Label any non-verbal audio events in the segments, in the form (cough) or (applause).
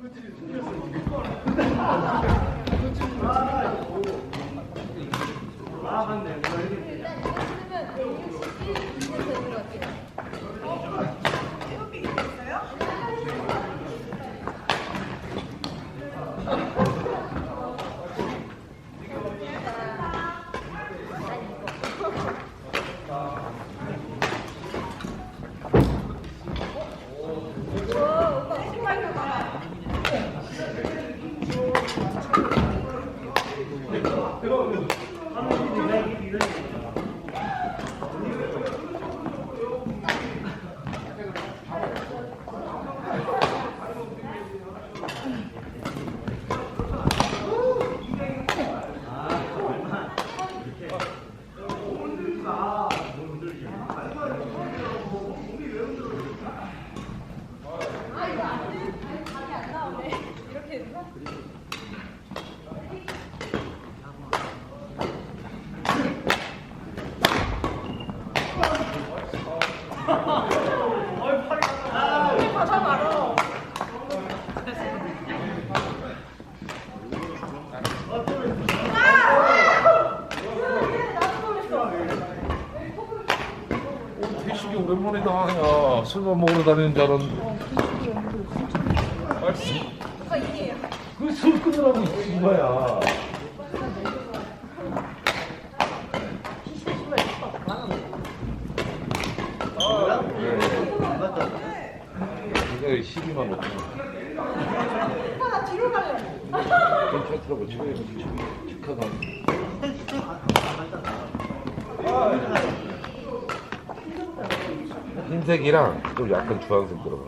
끊어지는 거예요. 술만 먹으러 다니는 줄 알았는데. 그술 끊으라고 있는 거야. 이거 12만 5천 원. 오빠 나 뒤로 가래. 괜찮더라고. 지금 축하가. 흰색이랑 좀 약간 주황색 들어가.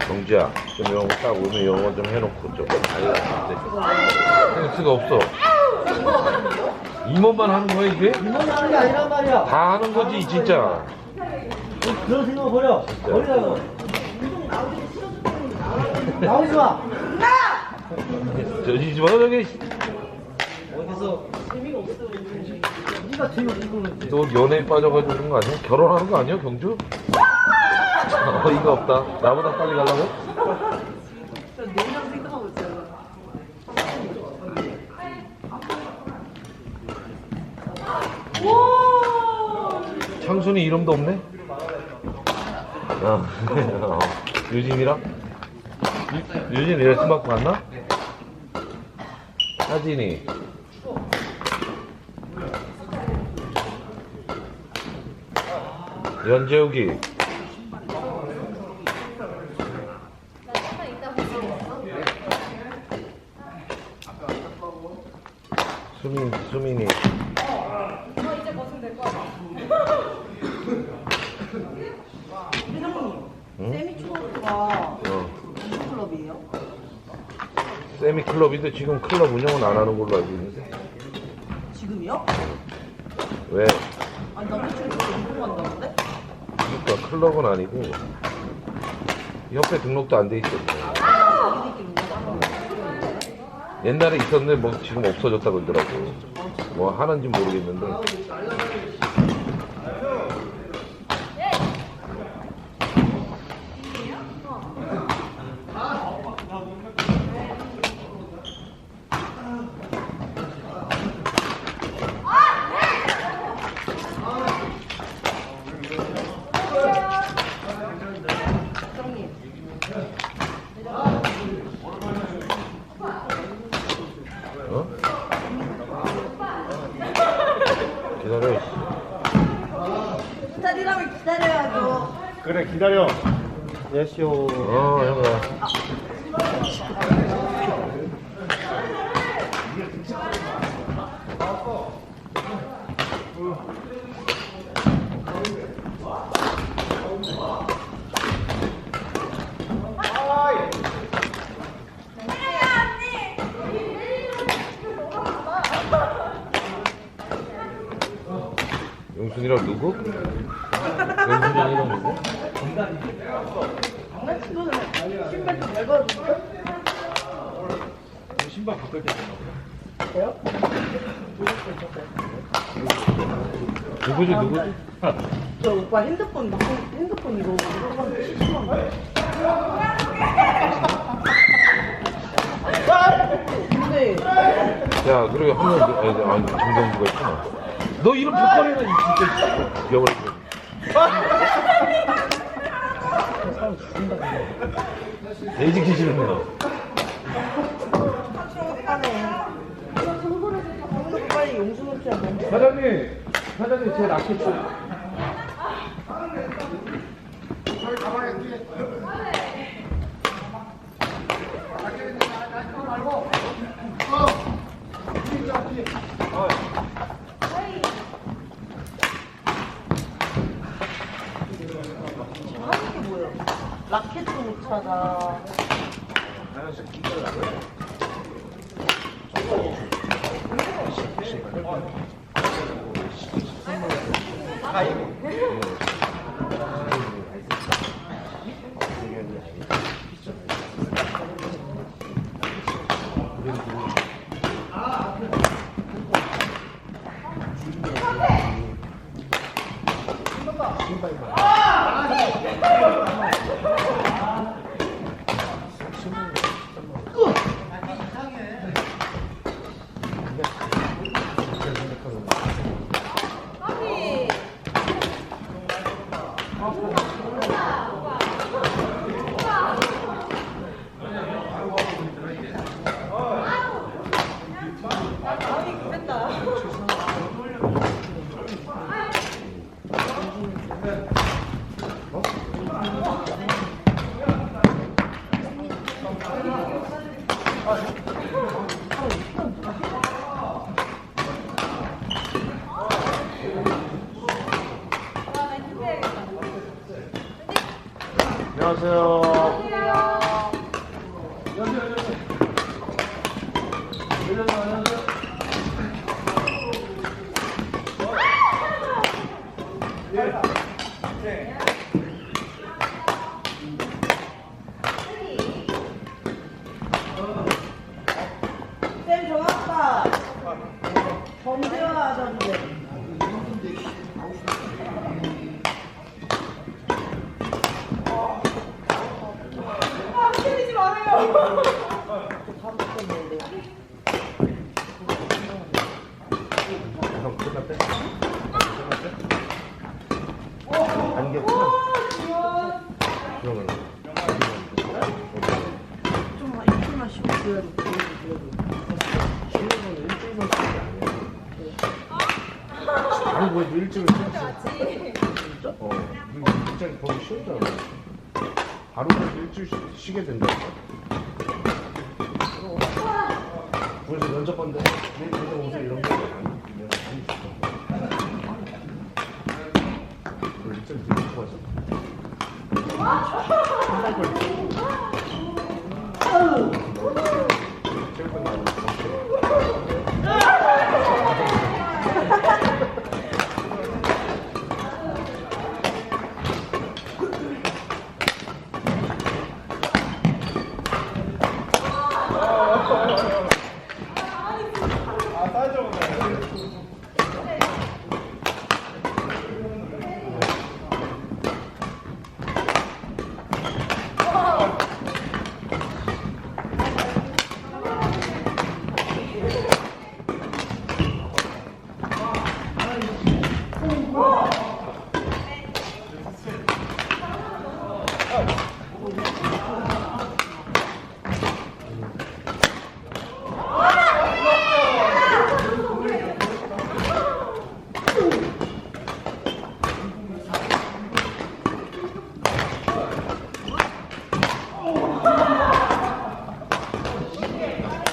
경주야, 좀 영어 딱 오늘 영어 좀 해놓고 조금 알려줄 센스가 없어. 임원만 하는 거야 이게? 이건 하는 게 아니란 말이야. 다 하는 거지 진짜. 그런 생각 버려. 버리라고. 나오지 마. 저지 마 저기. 어디서 재미가 없어. 네가 재미가 없는 또 연애에 빠져가지고 그런 거 아니야? 결혼하는 거 아니야 경주? 어이가 없다. 나보다 빨리 가려고? 창순이 이름도 없네? 야, 어, (laughs) 유진이랑? 유, 유진 레슨 받고 갔나? 하진이. 연재욱이. 수민, 수민이. 어, 이제 벗으면 될것 같아. 세미초가 어. 무슨 클럽이에요? 세미 클럽인데 지금 클럽 운영은 안 하는 걸로 알고 있는데. 지금이요? 왜? 아니 남자친구가 운동한다는데? 그러니까 클럽은 아니고 협회 등록도 안 돼 있어. 운동하는 옛날에 있었는데 뭐 지금 없어졌다 그러더라고. 뭐 하는지 모르겠는데. 어? 기다려. 씨. 기다리라면 기다려야죠. 그래 기다려. 예쇼. 어, 형아. 누구? 용순이랑 누구? 장난친 거잖아요. 신발 좀 신발 바꿀 때 누구지 누구지? 저 오빠 핸드폰 막 핸드폰 이거 이거 70만 원. 근데 야 그리고 한명 아, 아니 정정부가 있구나. 너 이런 복권에는 진짜 비어버리고. 에이지 기시는데요. 빨리 용수 놓지 않아. 사장님, 사장님 제 라켓 좀. 하는 게 뭐야? 라켓도 못 찾아. 안녕하세요. 어. 쉬었잖아. 바로 일주일 쉬, 쉬게 된다니 그래서 면접 봤는데 내일 면접 오세요 이런 거 내가 많이 줬어. 그걸 일찍 늦게 가서. 체육관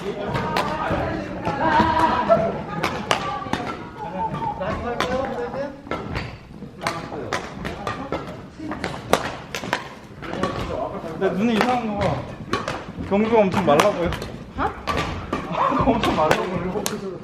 내 눈에 이상한 거 봐. 경주가 엄청 말라 보여. (laughs) 엄청 말라 보여.